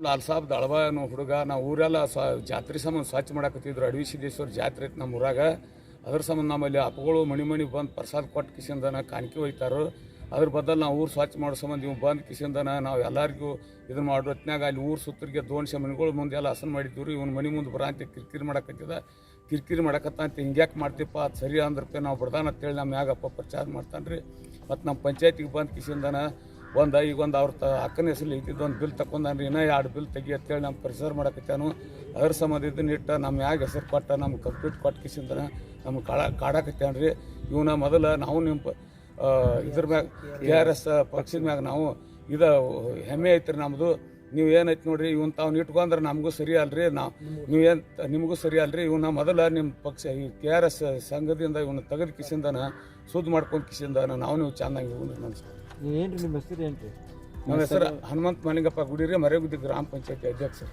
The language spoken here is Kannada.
ಲಾಲ್ ಸಾಬ್ ದಳವ ಅನ್ನೋ ಹುಡುಗ, ನಾವು ಊರೆಲ್ಲ ಸ ಜಾತ್ರೆ ಸಂಬಂಧ ಸ್ವಚ್ಛ ಮಾಡಕತ್ತಿದ್ರು. ಅಡವಿ ಸಿದ್ದೇಶ್ವರ ಜಾತ್ರೆ ಐತೆ ನಮ್ಮ ಊರಾಗ. ಅದ್ರ ಸಂಬಂಧ ನಮ್ಮಲ್ಲಿ ಅಪ್ಪಗಳು ಮಣಿ ಮಣಿ ಬಂದು ಪ್ರಸಾದ ಕೊಟ್ಟು ಕಿಸಿಂದನ ಕಾಣಿಕೆ ಒಯ್ತಾರೋ ಅದ್ರ ಬದಲು ನಾವು ಊರು ಸ್ವಚ್ಛ ಮಾಡೋ ಸಂಬಂಧ ಇವ್ ಬಂದು ಕಿಸಿಂದನ ನಾವು ಎಲ್ಲರಿಗೂ ಇದನ್ನ ಮಾಡೋ ಹೊತ್ನ್ಯಾಗ ಅಲ್ಲಿ ಊರು ಸುತ್ತರಿಗೆ ದೋಣಿಸ ಮನೆಗಳು ಮುಂದೆ ಎಲ್ಲ ಹಸನ್ ಮಾಡಿದ್ವಿ ಇವ್ನ ಮನೆ ಮುಂದೆ ಬರಾಂತ ಕಿರಿಕಿರಿ ಮಾಡಕತ್ತಿದ. ಕಿರಿಕಿರಿ ಮಾಡಕತ್ತ ಅಂತ ಹಿಂಗ್ಯಾಕೆ ಮಾಡ್ತೀಪ್ಪ? ಅದು ಸರಿ ಅಂದ್ರಪ್ಪ ನಾವು ಬಡ್ದಾನ ಅಂತೇಳಿ ನಮ್ಮ ಮ್ಯಾಗಪ್ಪ ಪ್ರಚಾರ ಮಾಡ್ತಾನೆ ರೀ ಮತ್ತು ನಮ್ಮ ಪಂಚಾಯತಿಗೆ ಬಂದು ಕಿಸಿಂದನ ಒಂದು ಈಗ ಒಂದು ಅವ್ರ ತ ಅಕ್ಕನ ಹೆಸರು ಇದ್ದಿದ್ದು ಒಂದು ಬಿಲ್ ತಕೊಂಡಾನ್ರಿ ಇನ್ನೂ ಎರಡು ಬಿಲ್ ತೆಗಿ ಅಂತೇಳಿ ನಮ್ಮ ಪರಿಸರ ಮಾಡಕತ್ತಾನು ಅದ್ರ ಸಂಬಂಧ ಇಟ್ಟು ನಮ್ಮ ಯಾಗ ಹೆಸರು ಕೊಟ್ಟ ನಮ್ಮ ಕಂಪ್ಲೀಟ್ ಕೊಟ್ಟು ಕಿಸಿಂದನ ನಮ್ಗೆ ಕಾಡ ರೀ ಇವನ ಮೊದಲು ನಾವು ನಿಮ್ಮ ಇದ್ರ ಮ್ಯಾಗ ಕೆ ಆರ್ ಎಸ್ ಪಕ್ಷದ ಮ್ಯಾಗ ನಾವು ಇದು ಹೆಮ್ಮೆ ಐತ್ರಿ ನಮ್ಮದು ನೀವು ಏನೈತಿ ನೋಡ್ರಿ, ಇವನ್ ತಾವ್ ಇಟ್ಕೊಂಡ್ರೆ ನಮಗೂ ಸರಿ ಅಲ್ರಿ. ನಾವು ನೀವೇನು ನಿಮಗೂ ಸರಿ ಅಲ್ರಿ. ಇವನ್ನ ಮೊದಲ ನಿಮ್ಮ ಪಕ್ಷ ಈ ಕೆ ಆರ್ ಎಸ್ ಸಂಘದಿಂದ ಇವನ್ನ ತೆಗೆದು ಕಿಸಿಂದನ ಸುದ್ದಿ ಮಾಡ್ಕೊಂಡು ಕಿಸಿಂದನ ನಾವು ನೀವು ಚೆನ್ನಾಗಿ ನಮಸ್ಕಾರ ಏನ್ರಿ ನಿಮ್ಮ ಹೆಸರು ನಮ್ಮ ಹೆಸರು ಹನುಮಂತ ಮಲಿಂಗಪ್ಪ ಗುಡಿರಿ ಮರೆಗುದ್ದಿ ಗ್ರಾಮ ಪಂಚಾಯತಿ ಅಧ್ಯಕ್ಷರು